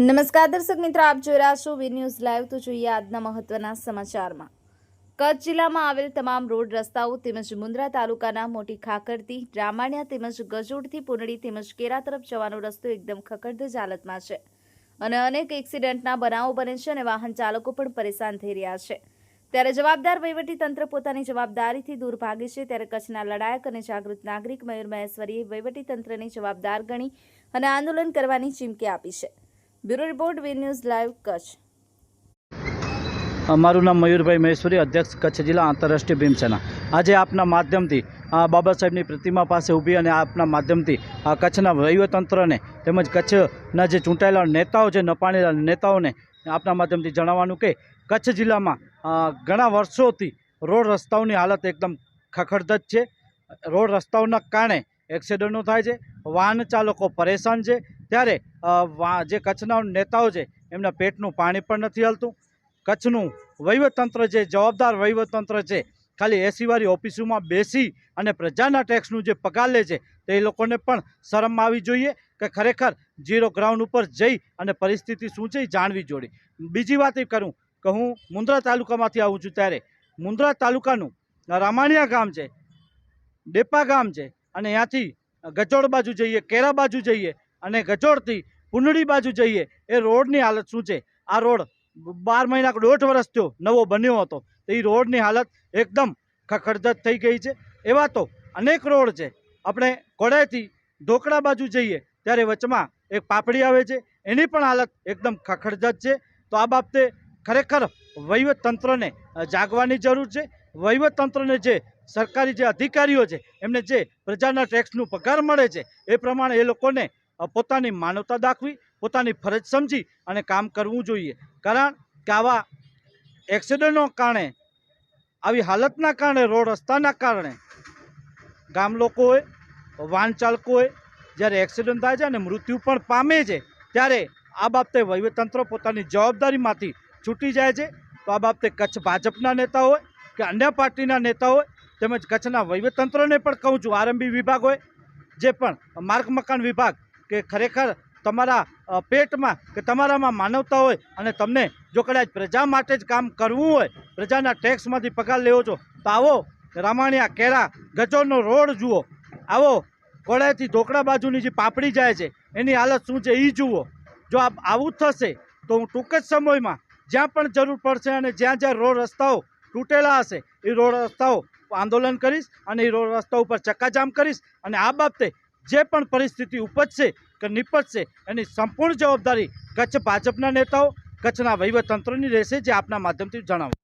નમસ્કાર દર્શક મિત્રો, આપ જોઈ રહ્યા છો વી ન્યૂઝ લાઈવ. તો જોઈએ આજના મહત્વના સમાચારમાં. કચ્છ જિલ્લામાં આવેલ તમામ રોડ રસ્તાઓ તેમજ મુન્દ્રા તાલુકાના મોટી ખાકરથી રામાણ્યા તેમજ ગજોડથી પુનડી તેમજ કેરા તરફ જવાનો રસ્તો એકદમ ખખડધજ હાલતમાં છે. અને અનેક એક્સિડન્ટના બનાવો બને છે અને વાહન ચાલકો પણ પરેશાન થઈ રહ્યા છે. ત્યારે જવાબદાર તંત્ર પોતાની જવાબદારીથી દૂર ભાગે છે. ત્યારે કચ્છના લડાયક અને જાગૃત નાગરિક મયુર મહેશ્વરીએ તંત્રને જવાબદાર ગણી અને આંદોલન કરવાની ચીમકી આપી છે. Bureau report V News live Kutch. મારું નામ મયુરભાઈ મહેશ્વરી, અધ્યક્ષ કચ્છ જિલ્લા આંતરરાષ્ટ્રીય ભીમસેના આજે આપના માધ્યમથી બાબા સાહેબની પ્રતિમા પાસે ઊભી અને આપના માધ્યમથી આ કચ્છના વહીવટતંત્રને તેમજ કચ્છના જે ચૂંટાયેલા નેતાઓ છે, નપાણેલા નેતાઓને આપના માધ્યમથી જણાવવાનું કે કચ્છ જિલ્લામાં ઘણા વર્ષોથી રોડ રસ્તાઓની હાલત એકદમ ખખડધજ છે. રોડ રસ્તાઓના કારણે એક્સિડન્ટો થાય છે, વાહન ચાલકો પરેશાન છે, ત્યારે જે કચ્છના નેતાઓ છે, એમના પેટનું પાણી પણ નથી હલતું. કચ્છનું વહીવટતંત્ર જે જવાબદાર વહીવટતંત્ર છે, ખાલી એસીવાળી ઓફિસોમાં બેસી અને પ્રજાના ટેક્સનું જે પગાર લે છે, તે લોકોને પણ શરમ આવી જોઈએ કે ખરેખર ઝીરો ગ્રાઉન્ડ ઉપર જઈ અને પરિસ્થિતિ શું છે જાણવી જોઈએ બીજી વાત એ કરું કે હું મુન્દ્રા તાલુકામાંથી આવું છું ત્યારે. મુન્દ્રા તાલુકાનું રામાણિયા ગામ છે, ડેપા ગામ છે અને ત્યાંથી ગજોડ બાજુ જઈએ, કેરા બાજુ જઈએ અને ગજોડથી પુનડી બાજુ જઈએ, એ રોડની હાલત શું છે? આ રોડ બાર મહિના દોઢ વર્ષ થયો નવો બન્યો હતો. તો એ રોડની હાલત એકદમ ખખડધજ થઈ ગઈ છે. એવા તો અનેક રોડ છે. આપણે કોડાઈથી ઢોકળા બાજુ જઈએ, ત્યારે વચમાં એક પાપડી આવે છે. એની પણ હાલત એકદમ ખખડધજ છે. તો આ બાબતે ખરેખર વહીવટતંત્રને જાગવાની જરૂર છે. વહીવટતંત્રને જે સરકારી જે અધિકારીઓ છે, એમને જે પ્રજાના ટેક્સનું પગાર મળે છે, એ પ્રમાણે એ લોકોને પોતાની માનવતા દાખવી, પોતાની ફરજ સમજી અને કામ કરવું જોઈએ. કારણ કે આવા એક્સિડન્ટનો કારણે, આવી હાલતના કારણે, રોડ રસ્તાના કારણે, ગામ લોકોએ વાહન ચાલકોએ જ્યારે એક્સિડન્ટ થાય છે અને મૃત્યુ પણ પામે છે, ત્યારે આ બાબતે વહીવટતંત્ર પોતાની જવાબદારીમાંથી છૂટી જાય છે. તો આ બાબતે કચ્છ ભાજપના નેતા હોય કે અન્ય પાર્ટીના નેતા હોય તેમજ કચ્છના વહીવટતંત્રને પણ કહું છું, આરએમબી વિભાગ હોય, જે પણ માર્ગ મકાન વિભાગ, કે ખરેખર તમારા પેટમાં, કે તમારામાં માનવતા હોય અને તમને જો કદાચ પ્રજા માટે જ કામ કરવું હોય, પ્રજાના ટેક્સમાંથી પગાર લેવો છો, તો આવો રામાણિયા કેરા ગજોરનો રોડ જુઓ. આવો કોડાઈથી ઢોકળા બાજુની જે પાપડી જાય છે, એની હાલત શું છે એ જુઓ. જો આપ આવું થશે, તો હું ટૂંક જ સમયમાં જ્યાં પણ જરૂર પડશે અને જ્યાં જ્યાં રોડ રસ્તાઓ તૂટેલા હશે, એ રોડ રસ્તાઓ આંદોલન કરીશ અને એ રોડ રસ્તા ઉપર ચક્કાજામ કરીશ અને આ બાબતે જે પણ પરિસ્થિતિ ઉપજશે કે નિપજશે એની સંપૂર્ણ જવાબદારી કચ્છ ભાજપના નેતાઓ, કચ્છના વહીવટતંત્રની રહેશે જે આપના માધ્યમથી જણાવું.